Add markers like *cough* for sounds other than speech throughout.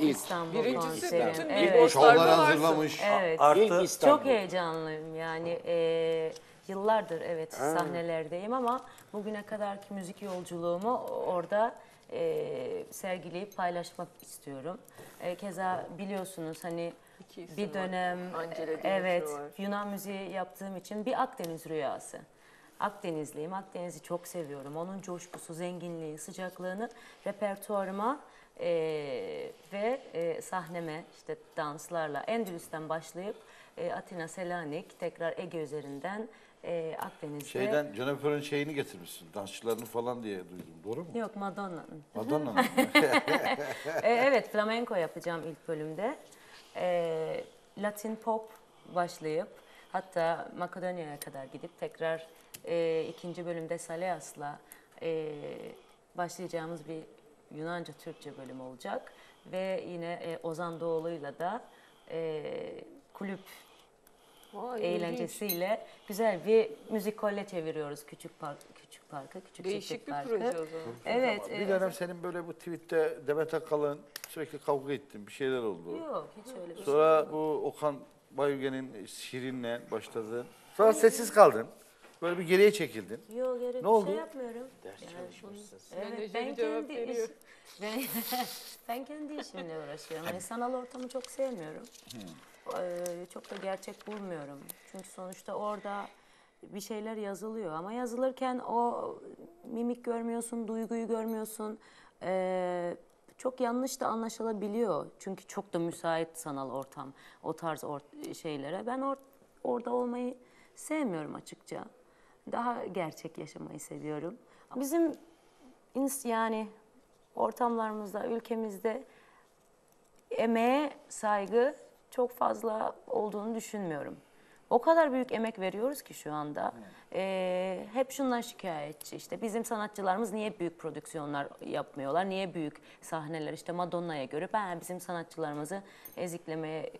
İlk. İstanbul Birincisi konserim. bütün Evet. hazırlamış. Evet. Artı İlk İstanbul. Çok heyecanlıyım yani e, yıllardır evet sahnelerdeyim ama bugüne kadarki müzik yolculuğumu orada e, sergileyip paylaşmak istiyorum. E, keza biliyorsunuz hani İki isim bir var. dönem Angela diye evet var. Yunan müziği yaptığım için bir Akdeniz rüyası. Akdenizliyim. Akdeniz'i çok seviyorum. Onun coşkusu, zenginliği, sıcaklığını repertuarıma e, ve e, sahneme işte danslarla Endülüs'ten başlayıp e, Atina, Selanik, tekrar Ege üzerinden e, Akdeniz'de. Şeyden Jennifer'ın şeyini getirmişsin. Dansçılarını falan diye duydum. Doğru mu? Yok Madonna'nın. Madonna'nın. *laughs* E, evet flamenco yapacağım ilk bölümde. E, Latin pop başlayıp hatta Makedonya'ya kadar gidip tekrar e, ikinci bölümde Saleas'la e, başlayacağımız bir Yunanca Türkçe bölüm olacak. Ve yine e, Ozan Doğulu'yla da e, kulüp Vay, ilginç. eğlencesiyle güzel bir müzikole çeviriyoruz küçük park küçük parkı küçük Değişik bir parkı. proje o zaman. Evet. bir evet. dönem senin böyle bu tweette Demet Akalın sürekli kavga ettin. Bir şeyler oldu. Yok hiç öyle bir şey. Sonra bu Okan Bayülgen'in Şirin'le başladın. Sonra sessiz kaldın. Böyle bir geriye çekildin. Yok gerek Ne bir oldu? şey yapmıyorum. ders Yani çalışmışsın. Evet, ben kendi iş, *laughs* ben, *laughs* ben kendi işimle uğraşıyorum. Hani sanal ortamı çok sevmiyorum. Ee, çok da gerçek bulmuyorum. Çünkü sonuçta orada bir şeyler yazılıyor ama yazılırken o mimik görmüyorsun, duyguyu görmüyorsun. Ee, çok yanlış da anlaşılabiliyor. Çünkü çok da müsait sanal ortam o tarz or- şeylere. Ben or- orada olmayı sevmiyorum açıkça. Daha gerçek yaşamayı seviyorum. Bizim ins- yani ortamlarımızda, ülkemizde emeğe saygı çok fazla olduğunu düşünmüyorum. O kadar büyük emek veriyoruz ki şu anda. Ee, hep şundan şikayetçi işte bizim sanatçılarımız niye büyük prodüksiyonlar yapmıyorlar, niye büyük sahneler işte Madonna'ya göre ben bizim sanatçılarımızı eziklemeye e,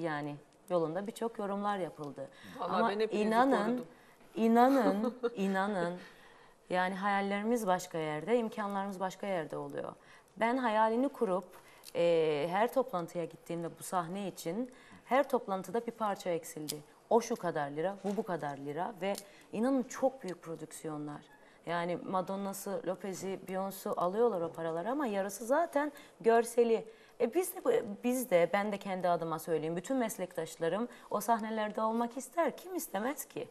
yani yolunda birçok yorumlar yapıldı. Vallahi Ama ben inanın, korudum. İnanın, inanın yani hayallerimiz başka yerde, imkanlarımız başka yerde oluyor. Ben hayalini kurup e, her toplantıya gittiğimde bu sahne için her toplantıda bir parça eksildi. O şu kadar lira, bu bu kadar lira ve inanın çok büyük prodüksiyonlar. Yani Madonna'sı, Lopez'i, Beyoncé'u alıyorlar o paraları ama yarısı zaten görseli. E biz de, biz de, ben de kendi adıma söyleyeyim, bütün meslektaşlarım o sahnelerde olmak ister. Kim istemez ki?